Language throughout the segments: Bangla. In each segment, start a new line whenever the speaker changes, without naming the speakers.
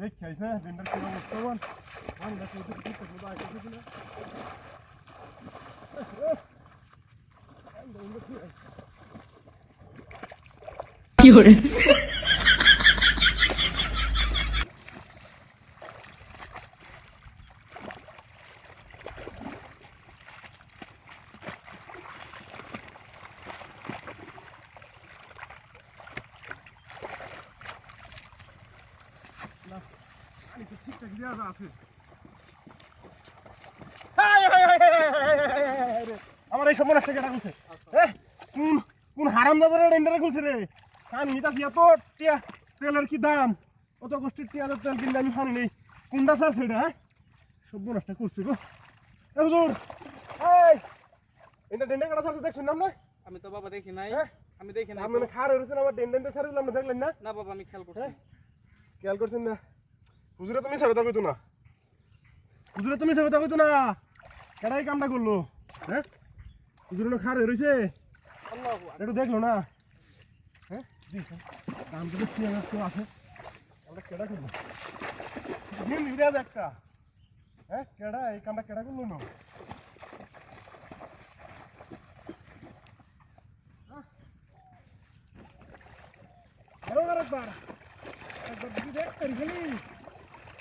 Dedik kaysa, ben bir kere mutlu var. Hani de çocuk gittik, bu da ayıp edin. Ben de onu da kıyayım. Yürü. ঠিকঠাক দেওয়া আছে। আমার এই সময় একটা কেটা খুলছে। কোন কোন হারাম দাদার রেন্ডারে খুলছে রে? খান নিতাছি এত টিয়া তেলের কি দাম? অত কষ্টের টিয়াদের তেল কিনলে আমি খানি নেই। কোনটা স্যার সেটা হ্যাঁ? সব নষ্ট করছে গো। এ হুজুর এই এটা ডেন্ডা কাটা স্যার দেখছেন নাম না
আমি তো বাবা দেখি নাই।
হ্যাঁ?
আমি দেখি না
আমি খার হয়েছেন আমার ডেন্ডেন্টে স্যার দিলাম না দেখলেন না?
না বাবা আমি খেয়াল করছি।
হ্যাঁ? খেয়াল করছেন না? হুজুরে, তুমি সাবেতা কইতো না। হুজুরে, তুমি সাবেতা কইতো না। কেডাই কামটা করল? হ্যাঁ? হুজুরে খার হয়ে রয়েছে একটু দেখল না। হ্যাঁ? কাম তো আছে। কেডা দিন একটা। হ্যাঁ? কেডা, এই কামটা কেডা করল না? হ্যালো একবার দেখ করি খালি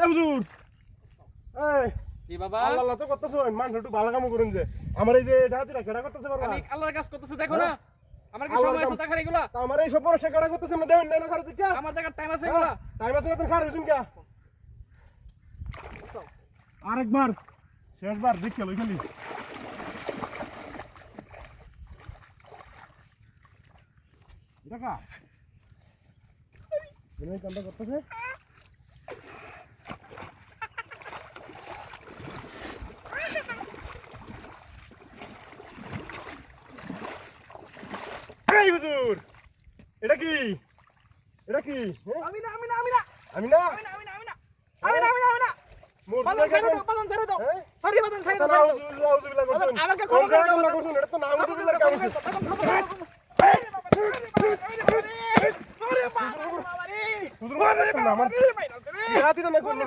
এ হুজুর এই
জি বাবা?
আল্লাহ আল্লাহ তো করতেছো মানুষ একটু ভালো কাম করুন যে। আমার এই যে ডাহাতিরা কেডা করতেছে পারবা
আমি আল্লাহর কাজ করতেছি দেখো না। আমার কি সময় আছে দেখার এগুলা?
আমার এই সব পড়াশোনা কেডা করতেছে আমরা দেবেন না খারাপ দিকা
আমার দেখার টাইম আছে এগুলা।
টাইম আছে না তোর খারাপ হয়েছেন কে আরেকবার শেষবার দেখে লই খালি। এটা কা কামটা করতেছে? এই হুজুর এটা কি এটা কি হ্যাঁ?
আমি না আমি না আমি না
আমি না
আমি না আমি না আমি না আমি না আমি না আমি না
দুধের
ছেড়ে দাও বাদাম ছেড়ে দাও
হ্যাঁ?
সরি দাও। আমাকে ক্ষমা করে দাও?
এটা তো কাম হুজুর, আমার- না করল।